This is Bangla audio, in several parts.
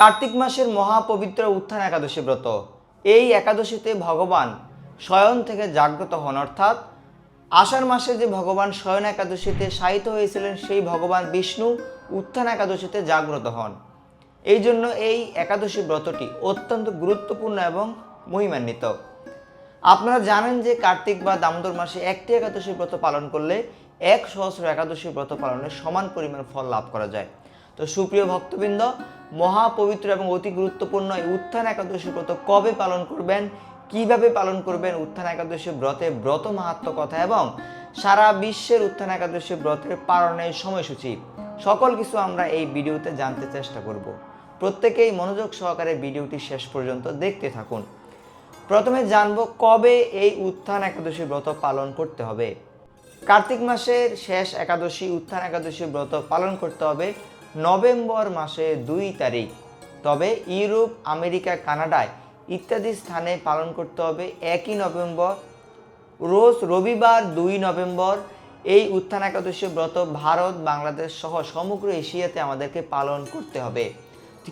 কার্তিক মাসের মহাপবিত্র উত্থান একাদশী ব্রত। এই একাদশীতে ভগবান স্বয়ং থেকে জাগ্রত হন, অর্থাৎ আষাঢ় মাসে যে ভগবান স্বয়ং একাদশীতে শায়িত হয়েছিলেন, সেই ভগবান বিষ্ণু উত্থান একাদশীতে জাগ্রত হন। এই জন্য এই একাদশী ব্রতটি অত্যন্ত গুরুত্বপূর্ণ এবং মহিমান্বিত। আপনারা জানেন যে কার্তিক বা দামোদর মাসে একটি একাদশী ব্রত পালন করলে এক সহস্র একাদশী ব্রত পালনের সমান পরিমাণ ফল লাভ করা যায়। তো সুপ্রিয় ভক্তবৃন্দ, মহাপবিত্র এবং অতি গুরুত্বপূর্ণ এই উত্থান একাদশী ব্রত কবে পালন করবেন? কীভাবে পালন করবেন উত্থান একাদশী ব্রতে? ব্রত মাহাত্ম কথা এবং সারা বিশ্বের উত্থান একাদশী ব্রতের পালনের সময়সূচি। সকল কিছু আমরা এই ভিডিওতে জানতে চেষ্টা করব। প্রত্যেকেই মনোযোগ সহকারে ভিডিওটি শেষ পর্যন্ত দেখতে থাকুন। প্রথমে জানব কবে এই উত্থান একাদশী ব্রত পালন করতে হবে। কার্তিক মাসের শেষ একাদশী উত্থান একাদশী ব্রত পালন করতে হবে নভেম্বর মাসে দুই তারিখ। তবে ইউরোপ, আমেরিকা, কানাডায় ইত্যাদি স্থানে পালন করতে হবে একই নভেম্বর। রোজ রবিবার দুই নভেম্বর। এই উত্থান একাদশী ব্রত ভারত, বাংলাদেশ সহ সমগ্র এশিয়াতে আমাদেরকে পালন করতে হবে।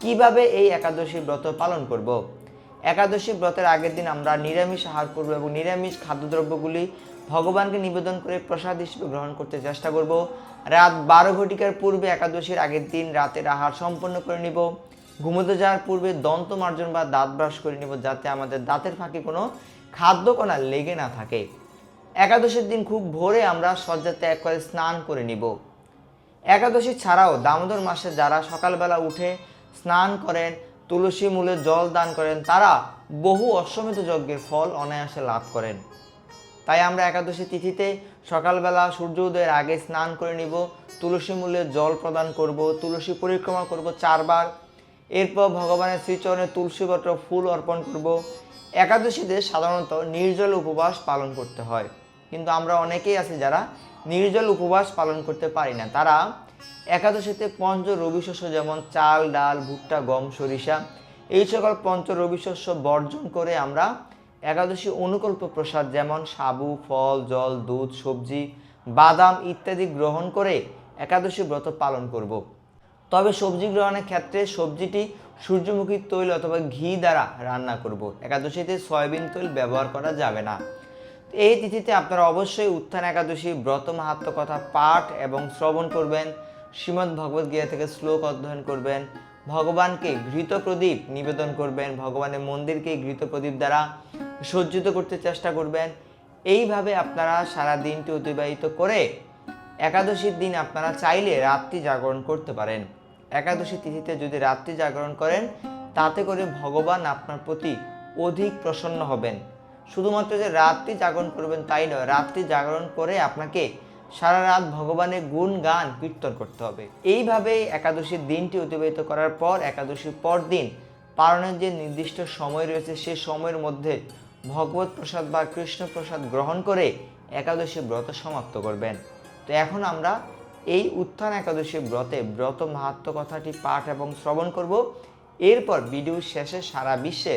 কীভাবে এই একাদশী ব্রত পালন করব। একাদশী ব্রতের আগের দিন আমরা নিরামিষ আহার করব এবং নিরামিষ খাদ্যদ্রব্যগুলি ভগবানকে নিবেদন করে প্রসাদ হিসেবে গ্রহণ করতে চেষ্টা করব। রাত বারো ঘটিকার পূর্বে একাদশীর আগের দিন রাতের আহার সম্পন্ন করে নিব। ঘুমোতে যাওয়ার পূর্বে দন্ত মার্জন বা দাঁত ব্রাশ করে নিব যাতে আমাদের দাঁতের ফাঁকে কোনো খাদ্যকণা লেগে না থাকে। একাদশীর দিন খুব ভোরে আমরা শয্যা ত্যাগ করে স্নান করে নিব। একাদশী ছাড়াও দামোদর মাসে যারা সকালবেলা উঠে স্নান করেন তুলসী মূলে জল দান করেন, তারা বহু অশ্বমেধ যজ্ঞের ফল অনায়াসে লাভ করেন। তাই আমরা একাদশী তিথিতে সকালবেলা সূর্য উদয়ের আগে স্নান করে নিব, তুলসী মূলে জল প্রদান করব, তুলসী পরিক্রমা করব চারবার, এরপর ভগবানের শ্রীচরণে তুলসী পত্র ফুল অর্পণ করব। একাদশীতে সাধারণত নির্জল উপবাস পালন করতে হয়। কিন্তু আমরা অনেকেই আছি যারা নির্জল উপবাস পালন করতে পারি না। তারা একাদশীতে পঞ্চ রবি শস্য যেমন চাল, ডাল, ভুট্টা, গম, সরিষা, এই সকল পঞ্চ রবি শস্য বর্জন করে আমরা একাদশী অনুকল্প প্রসাদ যেমন সাবু, ফল, জল, দুধ, সবজি, বাদাম ইত্যাদি গ্রহণ করে একাদশী ব্রত পালন করব। তবে সবজি গ্রহণের ক্ষেত্রে সবজিটি সূর্যমুখী তৈল অথবা ঘি দ্বারা রান্না করব। একাদশীতে সয়াবিন তৈল ব্যবহার করা যাবে না এই তিথিতে আপনারা অবশ্যই উত্থান একাদশী ব্রত মাহাত্ম কথা পাঠ এবং শ্রবণ করবেন শ্রীমদ্ ভগবদ গীতা থেকে শ্লোক অধ্যয়ন করবেন, ভগবানকে ঘৃত প্রদীপ নিবেদন করবেন, ভগবানের মন্দিরকে ঘৃত প্রদীপ দ্বারা সজ্জিত করতে চেষ্টা করবেন। এইভাবে আপনারা সারা দিনটি অতিবাহিত করে একাদশীর দিন আপনারা চাইলে রাত্রি জাগরণ করতে পারেন। একাদশী তিথিতে যদি রাত্রি জাগরণ করেন, তাতে করে ভগবান আপনার প্রতি অধিক প্রসন্ন হবেন। শুধুমাত্র যে রাত্রি জাগরণ করবেন তাই নয়, রাত্রি জাগরণ করে আপনাকে সারা রাত ভগবানের গুণ গান কীর্তন করতে হবে। এইভাবে একাদশীর দিনটি অতিবাহিত করার পর, একাদশীর পর দিন পালনের যে নির্দিষ্ট সময় রয়েছে সেই সময়ের মধ্যে ভগবত প্রসাদ বা কৃষ্ণ প্রসাদ গ্রহণ করে একাদশী ব্রত সমাপ্ত করবেন। তো এখন আমরা এই উত্থান একাদশী ব্রতে ব্রত মাহাত্ম কথাটি পাঠ এবং শ্রবণ করব। এরপর ভিডিও শেষে সারা বিশ্বে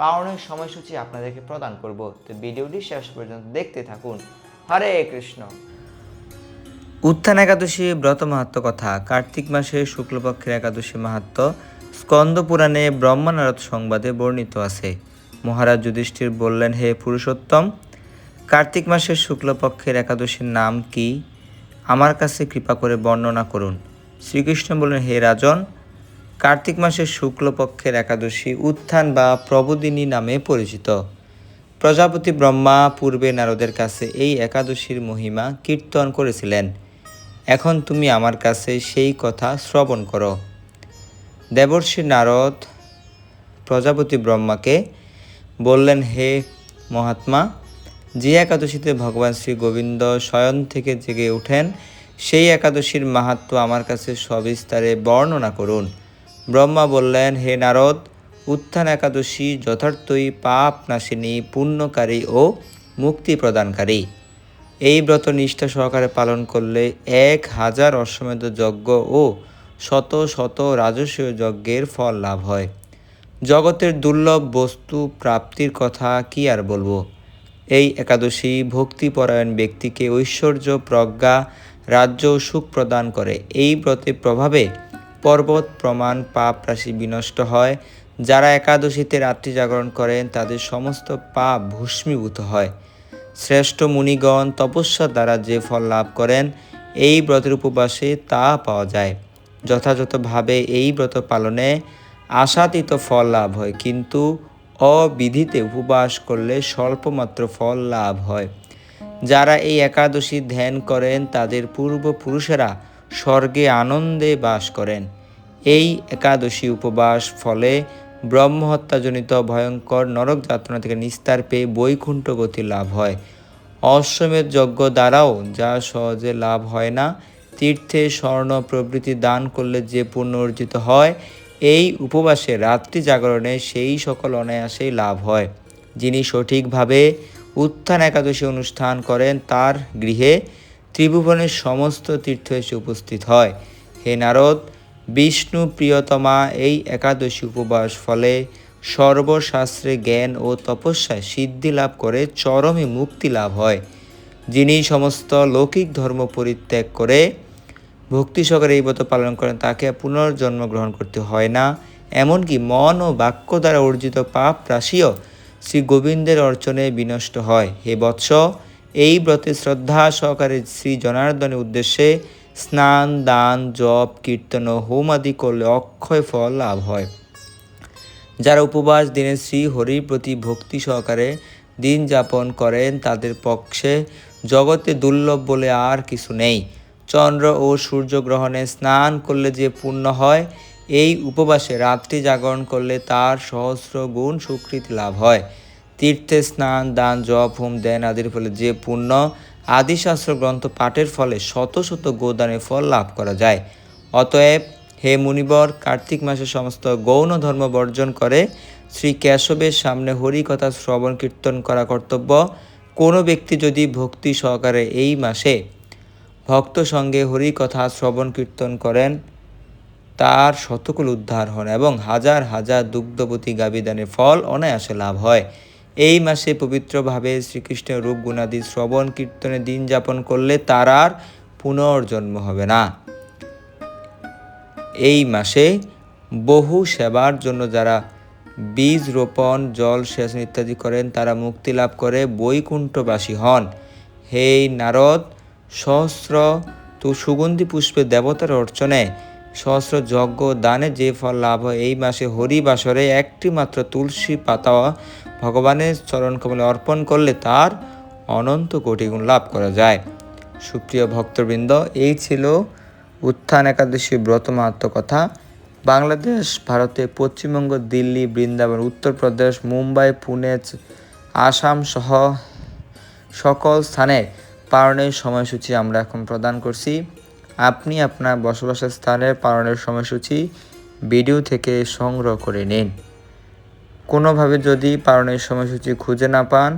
পালনের সময়সূচি আপনাদেরকে প্রদান করব। তো ভিডিওটি শেষ পর্যন্ত দেখতে থাকুন। হরে কৃষ্ণ। উত্থান একাদশী ব্রত মাহাত্ম কথা। কার্তিক মাসে শুক্লপক্ষের একাদশী মাহাত্ম স্কন্দ পুরাণে ব্রহ্মানারদ সংবাদে বর্ণিত আছে। মহারাজ যুধিষ্ঠির বললেন, হে পুরুষোত্তম, কার্তিক মাসের শুক্লপক্ষের একাদশীর নাম কি? আমার কাছে কৃপা করে বর্ণনা করুন। শ্রীকৃষ্ণ বললেন, হে রাজন, কার্তিক মাসের শুক্লপক্ষের একাদশী উত্থান বা প্রবোদিনী নামে পরিচিত। প্রজাপতি ব্রহ্মা পূর্বে নারদের কাছে এই একাদশীর মহিমা কীর্তন করেছিলেন। এখন তুমি আমার কাছে সেই কথা শ্রবণ করো। দেবর্ষি নারদ প্রজাপতি ব্রহ্মাকে বললেন, হে মহাত্মা, যে একাদশীতে ভগবান শ্রী গোবিন্দ শয়ন থেকে জেগে ওঠেন সেই একাদশীর মাহাত্ম আমার কাছে সবিস্তারে বর্ণনা করুন। ব্রহ্মা বললেন, হে নারদ, উত্থান একাদশী যথার্থই পাপ নাশিনী, পুণ্যকারী ও মুক্তি প্রদানকারী। এই ব্রত নিষ্ঠা সহকারে পালন করলে এক হাজার অশ্বমেধ যজ্ঞ ও শত শত রাজস্বীয় যজ্ঞের ফল লাভ হয়। জগতের দুর্লভ বস্তু প্রাপ্তির কথা কি আর বলব? এই একাদশী ভক্তিপরায়ণ ব্যক্তিকে ঐশ্বর্য, প্রজ্ঞা, রাজ্য সুখ প্রদান করে। এই ব্রতের প্রভাবে পর্বত, প্রমাণ, পাপ রাশি বিনষ্ট হয়। যারা একাদশীতে রাত্রি জাগরণ করেন, তাদের সমস্ত পাপ ভস্মীভূত হয়। শ্রেষ্ঠ মুনিগণ তপস্যা দ্বারা যে ফল লাভ করেন, এই ব্রতের উপবাসে তা পাওয়া যায়। যথাযথভাবে এই ব্রত পালনে আশাতীত ফল লাভ হয়, কিন্তু অবিধিতে উপবাস করলে স্বল্পমাত্র ফল লাভ হয়। যারা এই একাদশী ধ্যান করেন, তাদের পূর্বপুরুষেরা স্বর্গে আনন্দে বাস করেন। এই একাদশী উপবাস ফলে ব্রহ্মহত্যাজনিত ভয়ঙ্কর নরক যাত্রা থেকে নিস্তার পেয়ে বৈকুণ্ঠ গতি লাভ হয়। অশ্বমেধ যজ্ঞ দ্বারাও যা সহজে লাভ হয় না, তীর্থে স্বর্ণ প্রভৃতি দান করলে যে পুণ্য অর্জিত হয়, এই উপবাসে রাত্রি জাগরণে সেই সকল অনায়াসেই লাভ হয়। যিনি সঠিকভাবে উত্থান একাদশী অনুষ্ঠান করেন, তার গৃহে ত্রিভুবনের সমস্ত তীর্থ এসে উপস্থিত হয়। হে নারদ বিষ্ণু প্রিয়তমা এই একাদশী উপবাস ফলে সর্বশাস্ত্রে জ্ঞান ও তপস্যায় সিদ্ধি লাভ করে চরমে মুক্তি লাভ হয়। যিনি সমস্ত লৌকিক ধর্ম পরিত্যাগ করে ভক্তি সহকারে এই ব্রত পালন করেন, তাকে পুনর্জন্ম গ্রহণ করতে হয় না। এমনকি মন ও বাক্য দ্বারা অর্জিত পাপ রাশিও শ্রী গোবিন্দের অর্চনে বিনষ্ট হয়। হে বৎস, এই ব্রতে শ্রদ্ধা সহকারে শ্রী জনার্দনের উদ্দেশ্যে স্নান, দান, জপ, কীর্তন ও হোম আদি করলে অক্ষয় ফল লাভ হয়। যারা উপবাস দিনে শ্রী হরির প্রতি ভক্তি সহকারে দিন যাপন করেন, তাদের পক্ষে জগতে দুর্লভ বলে আর কিছু নেই। চন্দ্র ও সূর্যগ্রহণে স্নান করলে যে পূর্ণ হয়, এই উপবাসে রাত্রি জাগরণ করলে তার সহস্র গুণ সুকৃতি লাভ হয়। তীর্থে স্নান, দান, জপ, হোম দেন আদির ফলে যে পুণ্য আদিশাস্ত্র গ্রন্থ পাঠের ফলে শত শত গোদানের ফল লাভ করা যায়। অতএব, হে মুনিবর, কার্তিক মাসে সমস্ত গৌণ ধর্ম বর্জন করে শ্রী কেশবের সামনে হরি কথা শ্রবণ কীর্তন করা কর্তব্য। কোনো ব্যক্তি যদি ভক্তি সহকারে এই মাসে ভক্ত সঙ্গে হরি কথা শ্রবণ কীর্তন করেন, তার শতকুল উদ্ধার হন এবং হাজার হাজার দুগ্ধবতী গাবিদানের ফল অনায়াসে লাভ হয়। এই মাসে পবিত্রভাবে শ্রীকৃষ্ণের রূপ গুণাদি শ্রবণ কীর্তনে দিন যাপন করলে তার আর পুনর্জন্ম হবে না। এই মাসে বহু সেবার জন্য যারা বীজ রোপণ, জল সেচন ইত্যাদি করেন, তারা মুক্তি লাভ করে বৈকুণ্ঠবাসী হন। হে নারদ, সহস্র তু সুগন্ধি পুষ্পে দেবতার অর্চনে, সহস্র যজ্ঞ দানে যে ফল লাভ হয়, এই মাসে হরি বাসরে একটি মাত্র তুলসী পাতা ভগবানের চরণ কমলে অর্পণ করলে তার অনন্ত কোটি গুণ লাভ করা যায়। সুপ্রিয় ভক্তবৃন্দ, এই ছিল উত্থান একাদশী ব্রত মাহাত্ম কথা। বাংলাদেশ, ভারতে, পশ্চিমবঙ্গ, দিল্লি, বৃন্দাবন, উত্তরপ্রদেশ, মুম্বাই, পুনে, আসাম সহ সকল স্থানে পালনের সময়সূচি আমরা এখন প্রদান করছি। আপনি আপনার বসবাসের স্থানে পালনের সময়সূচি ভিডিও থেকে সংগ্রহ করে নিন। কোনোভাবে যদি পারেন এই সময়সূচি খুঁজে না পান,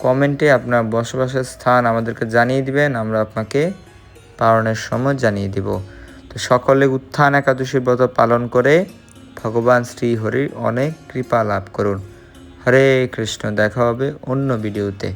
কমেন্টে আপনার বসবাসের স্থান আমাদেরকে জানিয়ে দিবেন, আমরা আপনাকে পালনের সময় জানিয়ে দিব। তো সকলে উত্থান একাদশী ব্রত পালন করে ভগবান শ্রী হরির অনেক কৃপা লাভ করুন। হরে কৃষ্ণ, দেখা হবে অন্য ভিডিওতে।